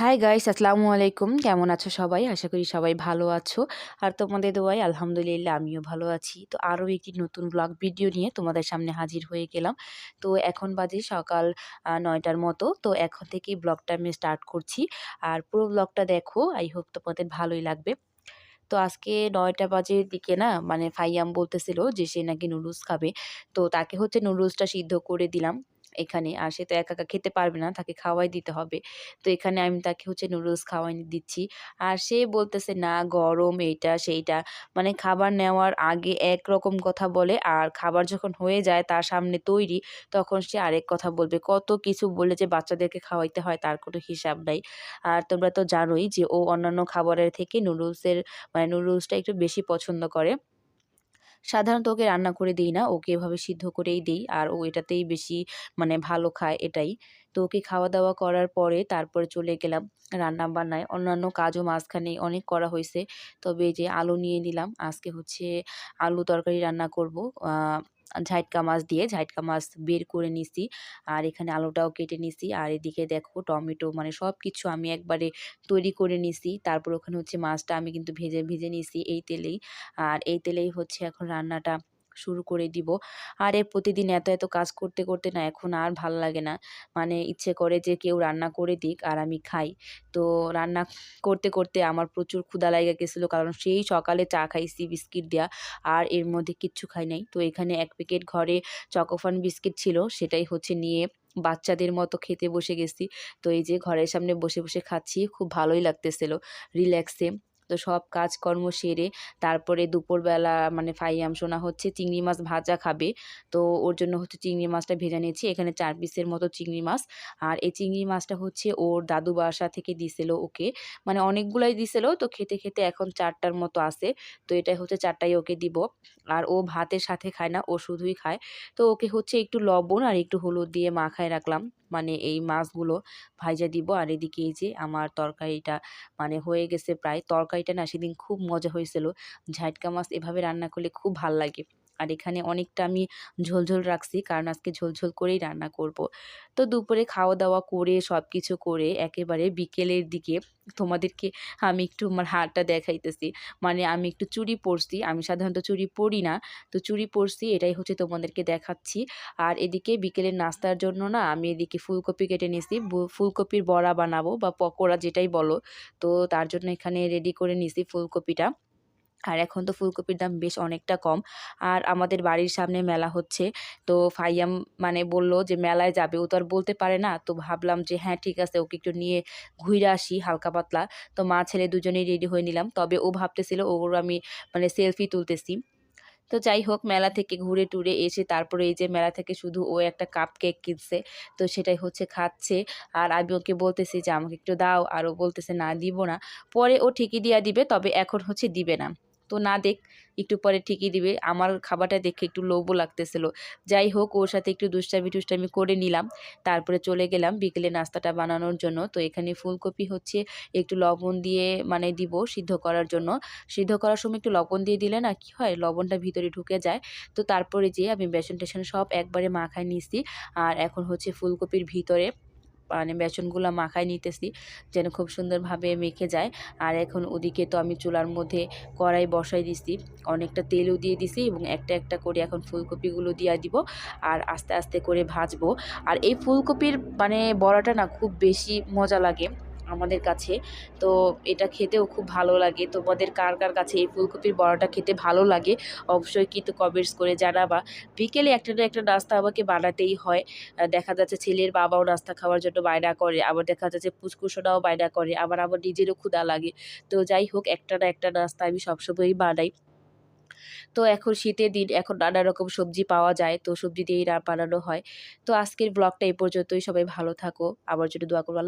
Hi guys আসসালামু আলাইকুম কেমন আছো সবাই? আশা করি সবাই ভালো আছো। আর তোমাদের দোয়াই আলহামদুলিল্লাহ আমিও ভালো আছি। তো আরও একটি নতুন ব্লগ ভিডিও নিয়ে তোমাদের সামনে হাজির হয়ে গেলাম। তো এখন বাজে সকাল নয়টার মতো। তো এখন থেকেই ব্লগটা আমি স্টার্ট করছি। আর পুরো ব্লগটা দেখো। আই হোপ তোমাদের ভালোই লাগবে। তো আজকে নয়টা বাজের দিকে না মানে ফাইয়াম বলতেছিল যে সে নাকি নুডলস খাবে। তো তাকে হচ্ছে নুডলসটা সিদ্ধ করে দিলাম। এখানে, আর সে তো একা একা খেতে পারবে না, তাকে খাওয়াই দিতে হবে। তো এখানে আমি তাকে হচ্ছে নুডলস খাওয়াই দিচ্ছি। আর সে বলতেছে, না, গরম এইটা সেইটা। মানে খাবার নেওয়ার আগে একরকম কথা বলে, আর খাবার যখন হয়ে যায় তার সামনে তৈরি, তখন সে আরেক কথা বলবে। কত কিছু বলে যে বাচ্চাদেরকে খাওয়াইতে হয় তার কোনো হিসাব নাই। আর তোমরা তো জানোই যে ও অন্যান্য খাবারের থেকে নুডলসের মানে নুডলসটা একটু বেশি পছন্দ করে। সাধারণত ওকে রান্না করে দিই না। ওকে এভাবে সিদ্ধ করেই দিই আর ও এটাতেই বেশি মানে ভালো খায় এটাই। তো ওকে খাওয়া দাওয়া করার পরে তারপরে চলে গেলাম রান্না বান্নায় অন্যান্য কাজও মাঝখানে অনেক করা হয়েছে। তবে যে আলু নিয়ে নিলাম। আজকে হচ্ছে আলু তরকারি রান্না করব। ঝাইটকা মাছ দিয়ে ঝাইটকা মাছ বের করে নিছি। আর এখানে আলুটাও কেটে নিছি। আর এদিকে দেখো টমেটো মানে সব কিছু আমি একবারে তৈরি করে নিছি। তারপর ওখানে হচ্ছে মাছটা আমি কিন্তু ভেজে ভেজে নিছি এই তেলেই। আর এই তেলেই হচ্ছে এখন রান্নাটা শুরু করে দিব। আর এ প্রতিদিন এত এত কাজ করতে করতে না এখন আর ভালো লাগে না। মানে ইচ্ছে করে যে কেউ রান্না করে দিক আর আমি খাই। তো রান্না করতে করতে আমার প্রচুর ক্ষুধা লাগে গেছিল কারণ সেই সকালে চা খাইছি, বিস্কিট দেওয়া আর এর মধ্যে কিচ্ছু খাই নাই। তো এখানে এক প্যাকেট ঘরে চকোফান বিস্কিট ছিল, সেটাই হচ্ছে নিয়ে বাচ্চাদের মতো খেতে বসে গেছি। তো এই যে ঘরের সামনে বসে বসে খাচ্ছি, খুব ভালোই লাগতেছিল। রিল্যাক্সে তো সব কাজকর্ম সেরে তারপরে দুপুরবেলা মানে ফাইয়াম শোনা হচ্ছে চিংড়ি মাছ ভাজা খাবে। তো ওর জন্য হচ্ছে চিংড়ি মাছটা ভেজা নিয়েছি। এখানে চার পিসের মতো চিংড়ি মাছ। আর এই চিংড়ি মাছটা হচ্ছে ওর দাদু বাসা থেকে দিছিল ওকে। মানে অনেকগুলাই দিছিল তো খেতে খেতে এখন চারটার মতো আছে। তো এটাই হচ্ছে চারটাই ওকে দিব। আর ও ভাতের সাথে খায় না, ও শুধুই খায়। তো ওকে হচ্ছে একটু লবণ আর একটু হলুদ দিয়ে মাখায় রাখলাম। মানে এই মাছগুলো ভাইজা দিব। আর এদিকে এই যে আমার তরকারিটা মানে হয়ে গেছে প্রায়। তরকারিটা না সেদিন খুব মজা হয়েছিল। ঝাটকা মাছ এভাবে রান্না করলে খুব ভালো লাগে। আর এখানে অনেকটা আমি ঝোলঝোল রাখছি, কারণ আজকে ঝোলঝোল করেই রান্না করব। তো দুপুরে খাওয়া দাওয়া করে সব কিছু করে একেবারে বিকেলের দিকে তোমাদেরকে আমি একটু আমার হাতটা দেখাইতেছি। মানে আমি একটু চুড়ি পরছি, আমি সাধারণত চুড়ি পরি না। তো চুড়ি পরছি, এটাই হচ্ছে তোমাদেরকে দেখাচ্ছি। আর এদিকে বিকেলের নাস্তার জন্য না আমি এদিকে ফুলকপি কেটে নিছি ফুলকপির বড়া বানাবো বা পকোড়া যেটাই বলো। তো তার জন্য এখানে রেডি করে নিছি ফুলকপিটা। আর এখন তো ফুলকপির দাম বেশ অনেকটা কম। আর আমাদের বাড়ির সামনে মেলা হচ্ছে। তো ফাইয়াম মানে বলল যে, মেলায় যাবে। ও তো আর বলতে পারে না। তো ভাবলাম যে হ্যাঁ ঠিক আছে, ওকে একটু নিয়ে ঘুরে আসি হালকা পাতলা। তো মা, ছেলে দুজনেই রেডি হয়ে নিলাম। তবে ও ভাবতেছিল ওর আমি মানে সেলফি তুলতেছি। তো যাই হোক, মেলা থেকে ঘুরে টুরে এসে তারপরে এই যে মেলা থেকে শুধু ও একটা কাপ কেক কিনছে, তো সেটাই হচ্ছে খাচ্ছে। আর আমি ওকে বলতেছি যে, আমাকে একটু দাও। আর ও বলতেছে, না, দিব না। পরে ও ঠিকই দিয়া দিবে, তবে এখন হচ্ছে দিবে না। তো না দেখ, একটু পরে ঠিকই দিবে। আমার খাবারটা দেখে একটু লোভও লাগতেছিল। যাই হোক, ওর সাথে একটু দুষ্টামি টুষ্টামি করে নিলাম। তারপরে চলে গেলাম বিকেলে নাস্তাটা বানানোর জন্য। তো এখানে ফুলকপি হচ্ছে একটু লবণ দিয়ে মানে দিব সিদ্ধ করার জন্য। সিদ্ধ করার সময় একটু লবণ দিয়ে দিলে না কি হয়, লবণটা ভিতরে ঢুকে যায়। তো তারপরে যে আমি বেসন টেসন সব একবারে মাখায় নিছি। আর এখন হচ্ছে ফুলকপির ভিতরে মানে বেসনগুলো মাখায় নিতেছি, যেন খুব সুন্দরভাবে মেখে যায়। আর এখন ওদিকে তো আমি চুলার মধ্যে কড়াই বসাই দিছি, অনেকটা তেলও দিয়ে দিছি এবং একটা একটা করে এখন ফুলকপিগুলো দিয়ে দিব আর আস্তে আস্তে করে ভাজবো। আর এই ফুলকপির মানে বড়াটা না খুব বেশি মজা লাগে। আমাদের কাছে। তো এটা খেতেও খুব ভালো লাগে। তোমাদের কার কার কাছে এই ফুলকপির বড়াটা খেতে ভালো লাগে? অবশ্যই কিন্তু কমেন্টস করে জানাবা। বিকেলে একটা না একটা নাস্তা আমাকে বানাতেই হয়। দেখা যাচ্ছে ছেলের বাবাও নাস্তা খাওয়ার জন্য বায়না করে। আবার দেখা যাচ্ছে পুচকুসোনাও বায়না করে। আবার আমার নিজেরও ক্ষুদা লাগে। তো যাই হোক, একটা না একটা নাস্তা আমি সবসময়ই বানাই। তো এখন শীতের দিন, এখন নানা রকম সবজি পাওয়া যায়। তো সবজি দিয়েই না বানানো হয়। তো আজকের ব্লগটা এই পর্যন্তই। সবাই ভালো থাকো। আমার জন্য দোয়া করব